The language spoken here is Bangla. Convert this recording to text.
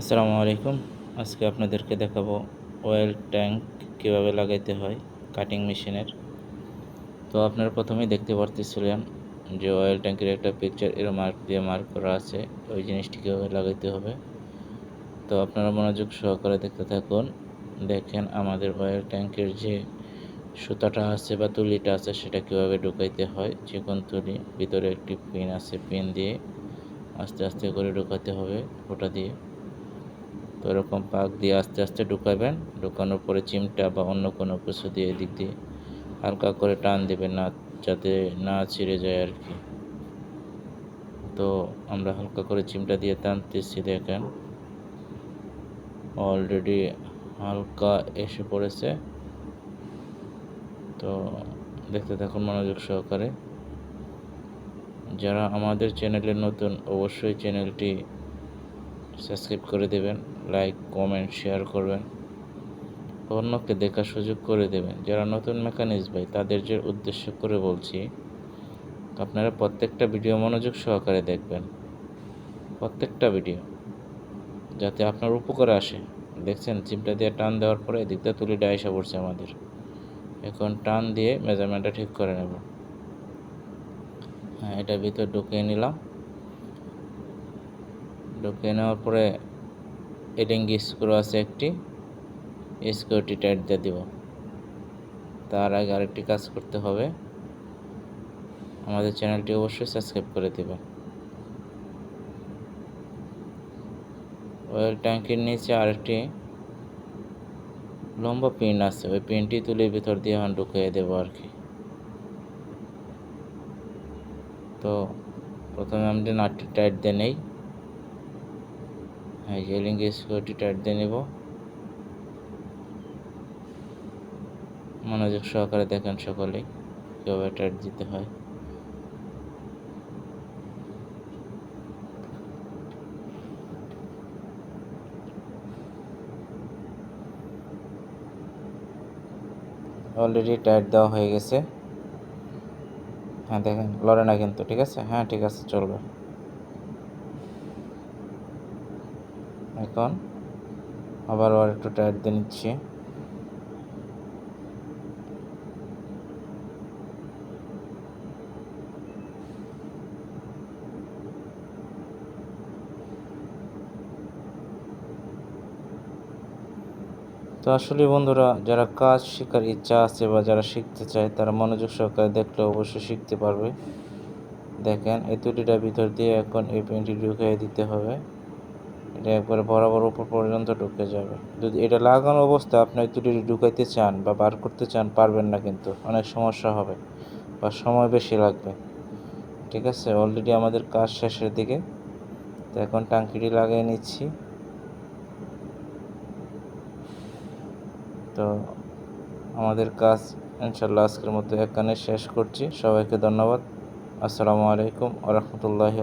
আসসালামু আলাইকুম। আজকে আপনাদেরকে দেখাবো অয়েল ট্যাঙ্ক কীভাবে লাগাইতে হয় কাটিং মেশিনের তো আপনারা প্রথমেই দেখতে পারতেছিলেন যে অয়েল ট্যাঙ্কের একটা পিকচার এর মার্ক দিয়ে মার্ক করা আছে, ওই জিনিসটি কীভাবে লাগাইতে হবে। তো আপনারা মনোযোগ সহকারে দেখতে থাকুন। দেখেন আমাদের অয়েল ট্যাঙ্কের যে সুতাটা আছে বা তুলিটা আছে, সেটা কীভাবে ঢুকাইতে হয়। চিকন তুলি, ভিতরে একটি পিন আছে পিন দিয়ে আস্তে আস্তে করে ঢুকাতে হবে ওটা দিয়ে। তো এরকম পাক দিয়ে আস্তে আস্তে ঢুকাবেন। ঢুকানোর পরে চিমটা বা অন্য কোনো কিছু দিয়ে এদিক দিয়ে হালকা করে টান দেবেন না, যাতে না ছিঁড়ে যায় আর কি। তো আমরা হালকা করে চিমটা দিয়ে টানতেছি দেখেন। অলরেডি হালকা এসে পড়েছে। তো দেখতে থাকুন মনোযোগ সহকারে। যারা আমাদের চ্যানেলে নতুন, অবশ্যই চ্যানেলটি সাবস্ক্রাইব করে দেবেন, লাইক, কমেন্ট, শেয়ার করবেন। অন্যকে দেখার সুযোগ করে দেবেন। যারা নতুন মেকানিক্স ভাই, তাদের যে উদ্দেশ্য করে বলছি, আপনারা প্রত্যেকটা ভিডিও মনোযোগ সহকারে দেখবেন। প্রত্যেকটা ভিডিও, যাতে আপনার উপকারে আসে। দেখছেন, চিমটা দিয়ে টান দেওয়ার পরে এদিকটা তুলি ডাইসা পড়ছে আমাদের। এখন টান দিয়ে মেজারমেন্টটা ঠিক করে নেব। হ্যাঁ এটা ভিতর ঢুকিয়ে নিলাম। ঢুকিয়ে নেওয়ার পরে এডিঙ্গি স্ক্রু আছে একটি স্ক্রুটি টাইট দিয়ে দিব। তার আগে আরেকটি কাজ করতে হবে। আমাদের চ্যানেলটি অবশ্যই সাবস্ক্রাইব করে দেবেন। অয়েল ট্যাঙ্কের নিচে আরেকটি লম্বা পিন আছে। ওই পিনটি তুলে ভিতর দিয়ে এখন ঢুকিয়ে দেবো আর কি। তো প্রথমে আমি নাটটি টাইট দিয়ে নেই। হ্যাঁ জেলিং স্কোয়ারটি টাইট দিয়ে নেব। মনোযোগ সহকারে দেখেন সকলেই, কীভাবে টাইট দিতে হয়। অলরেডি টাইট দেওয়া হয়ে গেছে। হ্যাঁ দেখেন, লড়ে না কিন্তু, ঠিক আছে? হ্যাঁ ঠিক আছে, চলবে। এখন আবার আর একটু টাইট দিয়ে নিচ্ছি। তো আসলে বন্ধুরা, যারা কাজ শেখার ইচ্ছা আছে বা যারা শিখতে চায়, তারা মনোযোগ সহকারে দেখলে অবশ্যই শিখতে পারবে। দেখেন, এই তুলিটার ভিতর দিয়ে এখন এই পেনটি ঢুকিয়ে দিতে হবে। একবারে বরাবর উপর পর্যন্ত ঢুকে যাবে। যদি এটা লাগানো অবস্থা আপনি তুলিটি ঢুকাইতে চান বা বার করতে চান, পারবেন না কিন্তু। অনেক সমস্যা হবে বা সময় বেশি লাগবে। ঠিক আছে? অলরেডি আমাদের কাজ শেষের দিকে। তো এখন টাঙ্কিটি লাগিয়ে নিচ্ছি। তো আমাদের কাজ ইনশাল্লাহ আজকের মতো এখানে শেষ করছি। সবাইকে ধন্যবাদ। আসসালামু আলাইকুম আ রহমতুল্লাহি